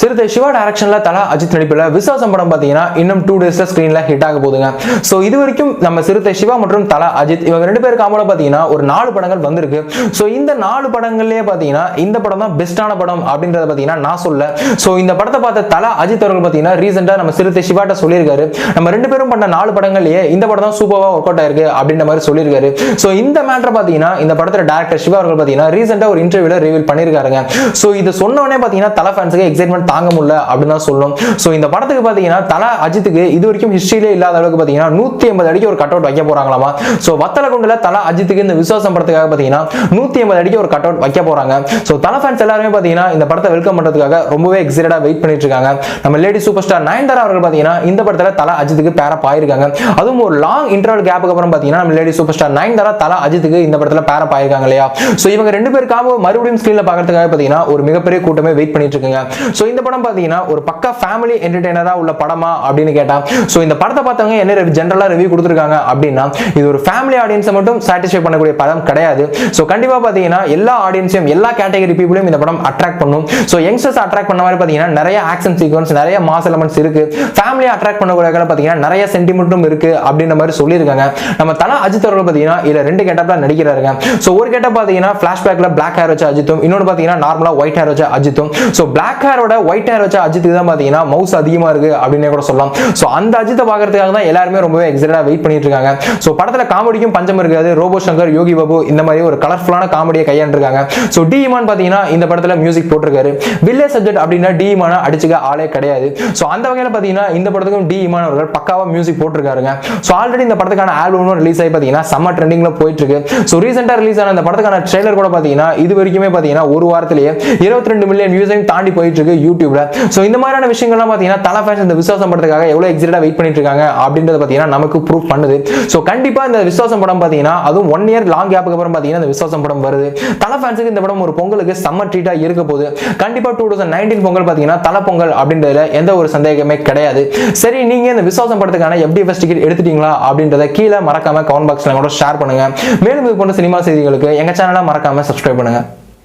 சிறுத்தை சிவா டேரக்ஷன்ல தலா அஜித் நடிப்பில் விசுவாசம் படம் பார்த்தீங்கன்னா இன்னும் டூ டேஸ்ல ஸ்க்ரீன்ல ஹிட் ஆக போகுதுங்க. ஸோ இது வரைக்கும் நம்ம சிறுத்தை சிவா மற்றும் தலா அஜித் இவங்க ரெண்டு பேருக்கு காம்போல பார்த்தீங்கன்னா ஒரு நாலு படங்கள் வந்திருக்கு. ஸோ இந்த நாலு படங்கள்லயே பார்த்தீங்கன்னா இந்த படம் தான் பெஸ்டான படம் அப்படின்றத பார்த்தீங்கன்னா நான் சொல்ல ஸோ இந்த படத்தை பார்த்த தலா அஜித் அவர்கள் பார்த்தீங்கன்னா ரீசெண்டாக நம்ம சிறுத்தை சிவாட்ட சொல்லியிருக்காரு. நம்ம ரெண்டு பேரும் பண்ண நாலு படங்கள்லேயே இந்த படம் தான் சூப்பராக ஒர்க் அவுட் ஆயிருக்கு அப்படின்ற மாதிரி சொல்லியிருக்காரு. ஸோ இந்த மேட்டர் பார்த்தீங்கன்னா இந்த படத்தில் டேரக்டர் சிவா அவர்கள் பார்த்தீங்கன்னா ரீசெண்டாக ஒரு இன்டர்வியூல ரிவீல் பண்ணியிருக்காருங்க. ஸோ இது சொன்னோடனே பார்த்தீங்கன்னா தலா ஃபேன்ஸுக்கு எக்ஸைட்மெண்ட் தாங்க முடியல அப்படின்னு தான் சொல்லணும். ஸோ இந்த படத்துக்கு பார்த்தீங்கன்னா தலா அஜித்துக்கு இது வரைக்கும் ஹிஸ்ட்ரியிலே இல்லாத அளவுக்கு பார்த்தீங்கன்னா நூற்றி ஐம்பது அடிக்கு ஒரு கட் அவுட் வைக்க போறாங்களாமா? ஸோ வத்தல குண்டுல தலா அஜித்துக்கு இந்த விசுவாசம் படத்துக்காக பார்த்தீங்கன்னா நூற்றி ஐம்பது அடிக்கு ஒரு கட் அவுட் வைக்க போறாங்க. ஸோ தலை ஃபேன்ஸ் எல்லாருமே பார்த்தீங்கன்னா இந்த படத்தை வெல்கம் பண்றதுக்காக ரொம்பவே எக்ஸைட்டடாக வெயிட் பண்ணிட்டு இருக்காங்க. நம்ம லேடி சூப்பர் ஸ்டார் நயன்தாரா அவர்கள் பார்த்தீங்கன்னா இந்த படத்துல தலை அஜித்துக்கு பேர பாயிருக்காங்க. அதுவும் ஒரு லாங் இன்டர்வல் கேப்புக்கு அப்புறம் பார்த்தீங்கன்னா நம்ம லேடி சூப்பர் ஸ்டார் நயன்தாரா தலை அஜித்துக்கு இந்த படத்தில் பேர பாயிருக்காங்க இல்லையா? ஸோ இவங்க ரெண்டு பேருக்காக மறுபடியும் ஸ்க்ரீனில் பார்க்கறதுக்காக பார்த்தீங்கன்னா ஒரு மிகப்பெரிய கூட்டமே வெயிட் பண்ணிட்டு இருக்காங்க. ஸோ இந்த படம் பார்த்தீங்கன்னா ஒரு பக்கா ஃபேமிலி என்டர்டெய்னராக உள்ள படமா அப்படின்னு கேட்டால் ஸோ இந்த படத்தை பார்த்தவங்க என்ன ஜென்ரலா ரிவ்யூ கொடுத்துருக்காங்க அப்படின்னா இது ஒரு ஃபேமிலி ஆடியன்ஸை மட்டும் சாட்டிஸ்ஃபை பண்ணக்கூடிய படம் கிடையாது. ஸோ கண்டிப்பா பார்த்தீங்கன்னா எல்லா ஆடியன்ஸையும் எல்லா கேட்டகரி பீப்புளையும் இந்த படம் அட்ராக்ட் பண்ணும். ஸோ யங்ஸ்டர்ஸ் அட்ராக்ட் பண்ண மாதிரி பார்த்தீங்கன்னா நிறைய ஆக்ஷன் சீக்வன்ஸ் நிறைய மாஸ் எலமெண்ட்ஸ் இருக்கு. ஃபேமிலி அட்ராக்ட் பண்ணக்கூடிய பார்த்தீங்கன்னா நிறைய சென்டிமெண்ட்டும் இருக்கு அப்படின்ற மாதிரி சொல்லியிருக்காங்க. நம்ம தலா அஜித் அவர்கள் பார்த்தீங்கன்னா இதில் ரெண்டு கெட்டப்ல நடிக்கிறாருங்க. ஸோ ஒரு கெட்டப் பார்த்தீங்கன்னா ஃபிளாஷ்பேக்ல பிளாக் ஹேர் வச்ச அஜித்தும் இன்னொன்று பார்த்தீங்கன்னா நார்மலா ஒயிட் ஹேர் வச்ச அஜித்தும். ஸோ பிளாக் ஹேரோட ஒயிட் ஹேர் வச்ச அஜித்துக்கு தான் பார்த்தீங்கன்னா மவுஸ் அதிகமா இருக்கு அப்படின்னே கூட சொல்லலாம். ஸோ அந்த அஜித்தை பார்க்கறதுக்காக தான் எல்லாருமே ரொம்பவே எக்ஸைட்டாக வெயிட் பண்ணிட்டு இருக்காங்க. ஸோ படத்துல காமெடிக்கும் பஞ்சம் இருக்காது. ரோபோ சங்கர் யோகி பாபு இந்த மாதிரி ஒரு கலர்ஃபுல்லான காமெடியை கையாண்டுருக்காங்க. ஸோ டி இமான் பார்த்தீங்கன்னா இந்த படத்தில் மியூசிக் போட்டிருக்காரு. வில்லே சப்ஜெக்ட் அப்படின்னா டி இமான அடிச்சுக்க ஆளே கிடையாது. ஸோ அந்த வகையில் பார்த்தீங்கன்னா இந்த படத்துக்கும் டி இமான் அவர்கள் பக்காவாக மியூசிக் போட்டிருக்காருங்க. ஸோ ஆல்ரெடி இந்த படத்துக்கான ஆல்பமும் ரிலீஸ் ஆகி பார்த்தீங்கன்னா செம்ம ட்ரெண்டிங்கில் போயிட்டு இருக்கு ஸோ ரீசெண்டாக ரிலீஸ் ஆன இந்த படத்துக்கான ட்ரெய்லர் கூட பார்த்தீங்கன்னா இது வரைக்குமே பார்த்தீங்கன்னா ஒரு வாரத்திலேயே இருபத்தி ரெண்டு மில்லியன் வியூஸையும் தாண்டி போயிட்டு இருக்கு யூடியூப்ல. ஸோ இந்த மாதிரியான விஷயங்கள்லாம் பார்த்தீங்கன்னா தலை ஃபேன்ஸ் இந்த விசுவாசம் படத்துக்காக எவ்வளோ எக்ஸைட்டாக வெயிட் பண்ணிட்டு இருக்காங்க அப்படின்றத பார்த்தீங்கன்னா நமக்கு ப்ரூவ் பண்ணுது. ஸோ கண்டிப்பாக இந்த விசுவாசம் படம் பார்த்தீங்கன்னா அதுவும் ஒன் இயர் லாங் கேப்புக்கு அப்புறம் பார்த்தீங்கன்னா இந்த விசுவாசம் படம் வருது. தலை ஃபேன்ஸுக்கு இந்த படம் ஒரு பொங்கலுக்கு செம்ம ட்ரீட்டாக இருக்க போகுது. கண்டிப்பாக டூ தௌசண்ட் நைன்டீன் பொங்கல் பார்த்தீங்கன்னா தலை பொங்கல் அப்படின்றதுல எந்த ஒரு சந்தேகமே கிடையாது. சரி நீங்கள் இந்த விசுவாசம் படத்துக்கான எஃப்டிஎஃப்எஸ் டிக்கெட் எடுத்துட்டீங்களா அப்படின்றத கீழே மறக்காம கமெண்ட் பாக்ஸில் கூட ஷேர் பண்ணுங்க. மேலும் இது போன்ற சினிமா செய்திகளுக்கு எங்கள் சேனலை மறக்காம சப்ஸ்கிரைப் பண்ணுங்க.